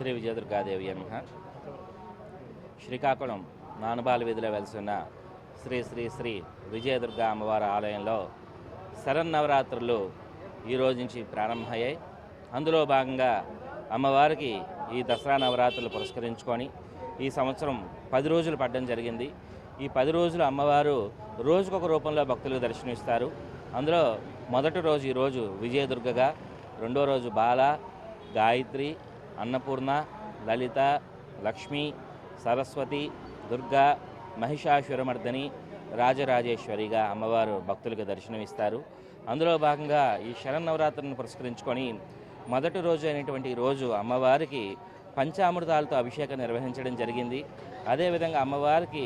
శ్రీ విజయదుర్గాదేవి నమ. శ్రీకాకుళం నానుబాల వీధిలో వెలిసిన శ్రీ శ్రీ శ్రీ విజయదుర్గ అమ్మవారి ఆలయంలో శరన్నవరాత్రులు ఈ రోజు నుంచి ప్రారంభమయ్యాయి. అందులో భాగంగా అమ్మవారికి ఈ దసరా నవరాత్రులు పురస్కరించుకొని ఈ సంవత్సరం పది రోజులు పడడం జరిగింది. ఈ పది రోజులు అమ్మవారు రోజుకొక రూపంలో భక్తులకు దర్శనమిస్తారు. అందులో మొదటి రోజు ఈరోజు విజయదుర్గగా రెండో రోజు బాల గాయత్రి అన్నపూర్ణ లలిత లక్ష్మి సరస్వతి దుర్గా మహిషాసురమర్దని రాజరాజేశ్వరిగా అమ్మవారు భక్తులకు దర్శనమిస్తారు. అందులో భాగంగా ఈ శరన్నవరాత్రులను పురస్కరించుకొని మొదటి రోజు అయినటువంటి రోజు అమ్మవారికి పంచామృతాలతో అభిషేకం నిర్వహించడం జరిగింది. అదేవిధంగా అమ్మవారికి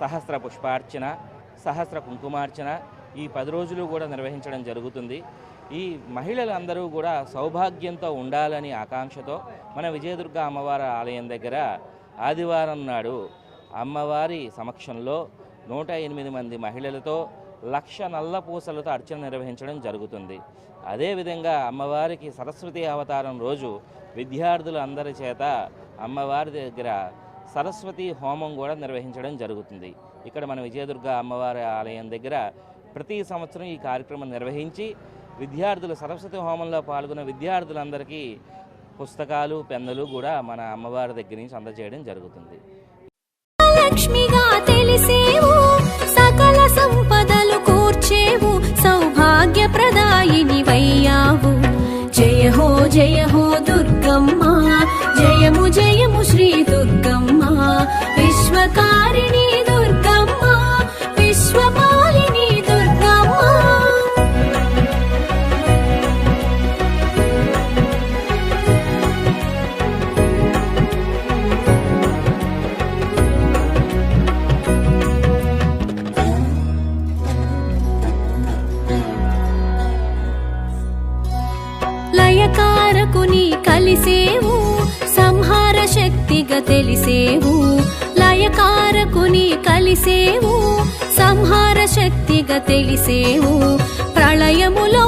సహస్ర పుష్పార్చన సహస్ర కుంకుమార్చన ఈ పది రోజులు కూడా నిర్వహించడం జరుగుతుంది. ఈ మహిళలందరూ కూడా సౌభాగ్యంతో ఉండాలని ఆకాంక్షతో మన విజయదుర్గ అమ్మవారి ఆలయం దగ్గర ఆదివారం నాడు అమ్మవారి సమక్షంలో నూట ఎనిమిది మంది మహిళలతో లక్ష నల్ల పూసలతో అర్చన నిర్వహించడం జరుగుతుంది. అదేవిధంగా అమ్మవారికి సరస్వతి అవతారం రోజు విద్యార్థులు అందరి చేత అమ్మవారి దగ్గర సరస్వతి హోమం కూడా నిర్వహించడం జరుగుతుంది. ఇక్కడ మన విజయదుర్గ అమ్మవారి ఆలయం దగ్గర ప్రతి సంవత్సరం ఈ కార్యక్రమం నిర్వహించి విద్యార్థులు సరస్వతి హోమంలో పాల్గొన్న విద్యార్థులందరికీ పుస్తకాలు పెన్నులు కూడా మన అమ్మవారి దగ్గర నుంచి అందజేయడం జరుగుతుంది. లక్ష్మిగా తెలిసేవు కలిసేవు సంహార శక్తిగా తెలిసేవు లయకారకుని కలిసేవు సంహార శక్తిగా తెలిసేవు ప్రళయములో